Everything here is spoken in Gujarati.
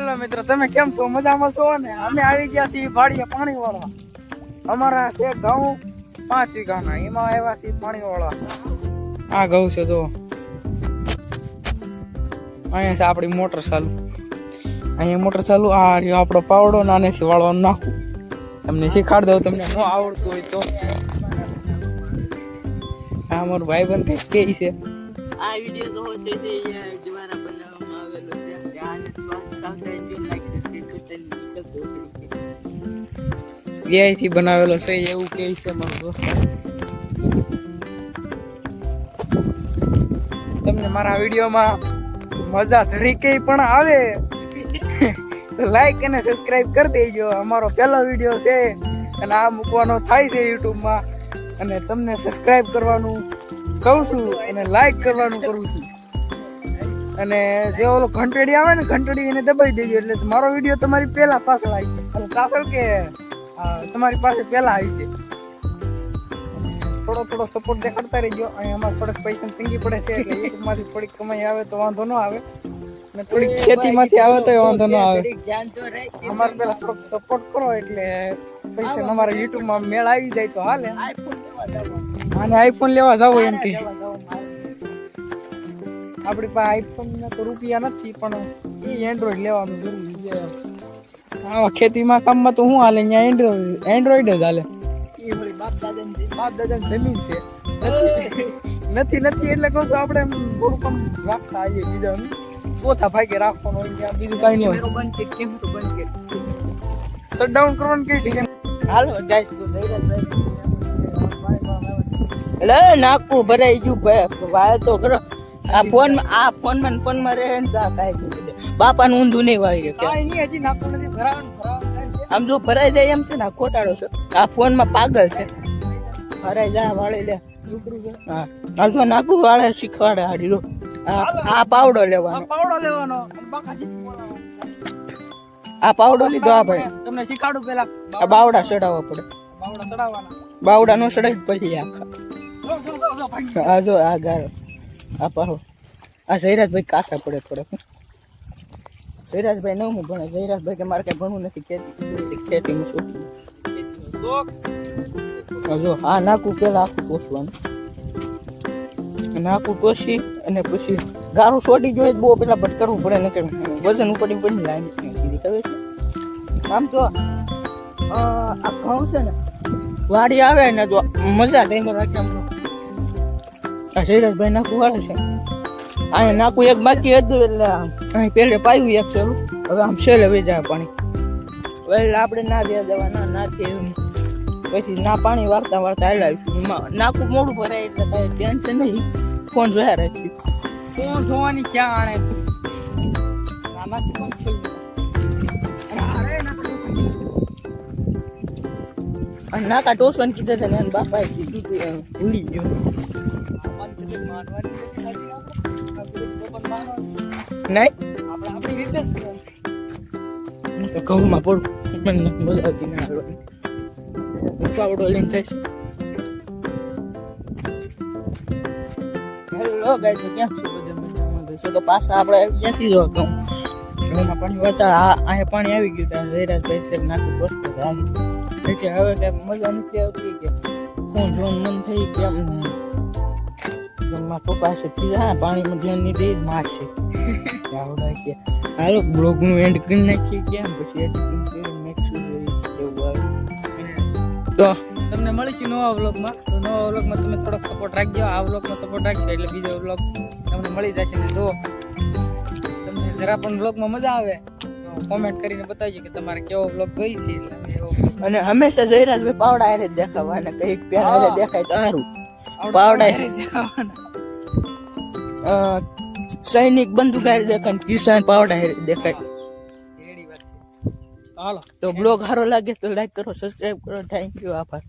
હેલો મિત્રો, તમે કેમ છો? મજામાં છો ને? અમે આવી ગયા છીએ ભાડીએ પાણી વાળવા અમારા છે ઘઉં પાંચ વીઘાના એમાં આવ્યા છીએ પાણી વાળવા આ ઘઉં છે, જો. અહીંયા છે આપણી મોટર ચાલુ. અહીંયા મોટર ચાલુ. આ રહ્યો આપણો પાવડો નાનેથી વાળવાનું નાખું. તમને શીખાડ દઉં, તમને ન આવડતું હોય તો. આ મારો ભાઈ બંધ કંઈક કે છે. આ વીડિયો જો છે, તે દ્વારા બનાવવામાં આવેલો છે. ધ્યાન સાવધાની લાઈક સબસ્ક્રાઇબ કરતા AI થી બનાવેલો છે, એવું કે છે મારો તમને મારા વિડીયોમાં મજા જરીકે પણ આવે, તો લાઈક અને સબસ્ક્રાઇબ કરી દેજો. અમારો પહેલો વીડિયો છે, અને આ મૂકવાનો થાય છે યુટ્યુબમાં. અને તમને સબસ્ક્રાઇબ કરવાનું કહું છું, અને લાઈક કરવાનું કરું છું. અને જે ઓલો ઘંટડી આવે ને ઘંટડી એને દબાઈ દેજો એટલે મારો વીડિયો તમારી પહેલા પાછળ આવી અને પાછળ કે તમારી પાસે પહેલા આવી છે થોડો થોડો સપોર્ટ દેખાડતા રહેજો. અહીં અમારે થોડોક પૈસા તંગી પડે છે એટલે યુટ્યુબમાંથી થોડીક કમાઈ આવે તો વાંધો ન આવે. અને થોડીક ખેતીમાંથી આવે તો વાંધો ન આવે. અમારે પેલા થોડોક સપોર્ટ કરો એટલે પૈસા અમારા યુટ્યુબમાં મેળ આવી જાય તો હાલે. આઈફોન લેવા જવાનું અને આઈફોન લેવા જાવ એમ કે. આપણી પાસે આઈફોન ના તો રૂપિયા નથી, પણ એ એન્ડ્રોઈડ લેવાનું જરૂરી છે. આવા ખેતીમાં કામમાં તો શું હાલે, અહીંયા એન્ડ્રોઈડ એન્ડ્રોઈડ જ હાલે. બાપ દાદાની બાપ દાદાની જમીન છે. નથી નથી એટલે કહું તો આપણે થોડું કામ રાખતા આવીએ બીજા. ચોથા ભાગે રાખવાનું હોય બીજું કાંઈ નહીં હોય. શટડાઉન કરવાનું કઈ છે હાલો, ગાઈસ, તો નાખવું નાકું ભરાઈ ગયું વાય તો કરો. આ ફોન આ ફોનમાં ફોનમાં રહે ને આ કાંઈ કરી બાપા નું ઊંધું નહીં વાવી કે કાંઈ નહીં હજી નાખો નથી ભરાવાનું આમ જો ભરાઈ જાય એમ છે ને આ ખોટાડો છે. આ ફોનમાં પાગલ છે. ભરાઈ જા વાળી લે. હા. હાલ તો નાખું વાળે શીખવાડે હાડી લો આ પાવડો લેવાનો. પાવડો લેવાનો. આ પાવડો લીધો આ ભાઈ. તમને શીખાડું પેલા આ બાવડા ચડાવવા પડે. બાવડા ચડાવવાના. બાવડા નો ચડાવી પછી આખા. જો જો જો જો આ જો આ ગારો. આ પાહો આ જયરાજભાઈ કાસા પડે થોડે જયરાજભાઈ નવમું ભણે. જયરાજભાઈ કે મારે કઈ ભણવું નથી, ખેતી ખેતીનું શું જો, આ નાકું પેલા આખું પોસવાનું નાકું ટોસી અને પછી ગારું છોડી જોઈએ બહુ પેલા ભટકારવું પડે, નકર વજન ઉપડી પડી લાઈન ખબર છે? આમ તો આ ઘઉં છે ને, વાડી આવે ને તો મજા ટાઈમ રાખે. આ શૈરાજભાઈ નાખું વાળે છે. અહીંયા નાકું એક બાકી હતું એટલે અહીં પેલે પાયું એક છે હવે આમ છેલ્લે વહી જાય પાણી. એટલે આપણે ના વ્યા દેવા ના પછી ના પાણી વાળતા વાળતા હાલાવીશું નાકું મોડું ભરાય એટલે કાંઈ ટેન્શન નહીં. ફોન જોયા રાખી ફોન જોવાની ક્યાં આણે? નાનાથી પણ નાકા ટોસવાને કીધા હતા ને બાપાએ કીધું હતું ભૂલી ગયો. નહીં? આપણે રીતે તો મજા તો ભાઈ તો પાછા આપણે આવી ગયા ઘઉં. પાણી આ અહીંયા પાણી આવી ગયું ત્યાં જયરાજભાઈ છે, નાખું એટલે હવે મજા નથી આવતી કે શું જોન મન થઈ કેમ મારા પપ્પા છે. કીધા પાણીમાં ધ્યાન નહીં દઈ મારશે. આવડા કે હાલો બ્લોગનું એન્ડ કરી નાખીએ કેમ પછી editing કરી નાખશું તો તમને મળીશું નવા વ્લોગમાં તો નવા વ્લોગમાં તમે થોડોક સપોર્ટ રાખજો. આ વ્લોગમાં સપોર્ટ રાખશો એટલે બીજો વ્લોગ તમને મળી જશે. ને જો તમને જરા પણ વ્લોગમાં મજા આવે કોમેન્ટ કરીને બતાવજો કે તમારે કેવો વ્લોગ જોઈ છે. અને હંમેશા જયરાજભાઈ પાવડા એને જ દેખાવા અને કંઈક પેલા દેખાય તો સારું. આવડે પાવડા. હારે જવાના. અ, સૈનિક બંદૂક હારે દેખાય ને કિસાન પાવડા હારે દેખાય. રેડી વાત છે. તો હાલો. તો બ્લોગ સારો લાગે તો લાઈક કરો સબસ્ક્રાઇબ કરો. થેન્ક યુ આભાર.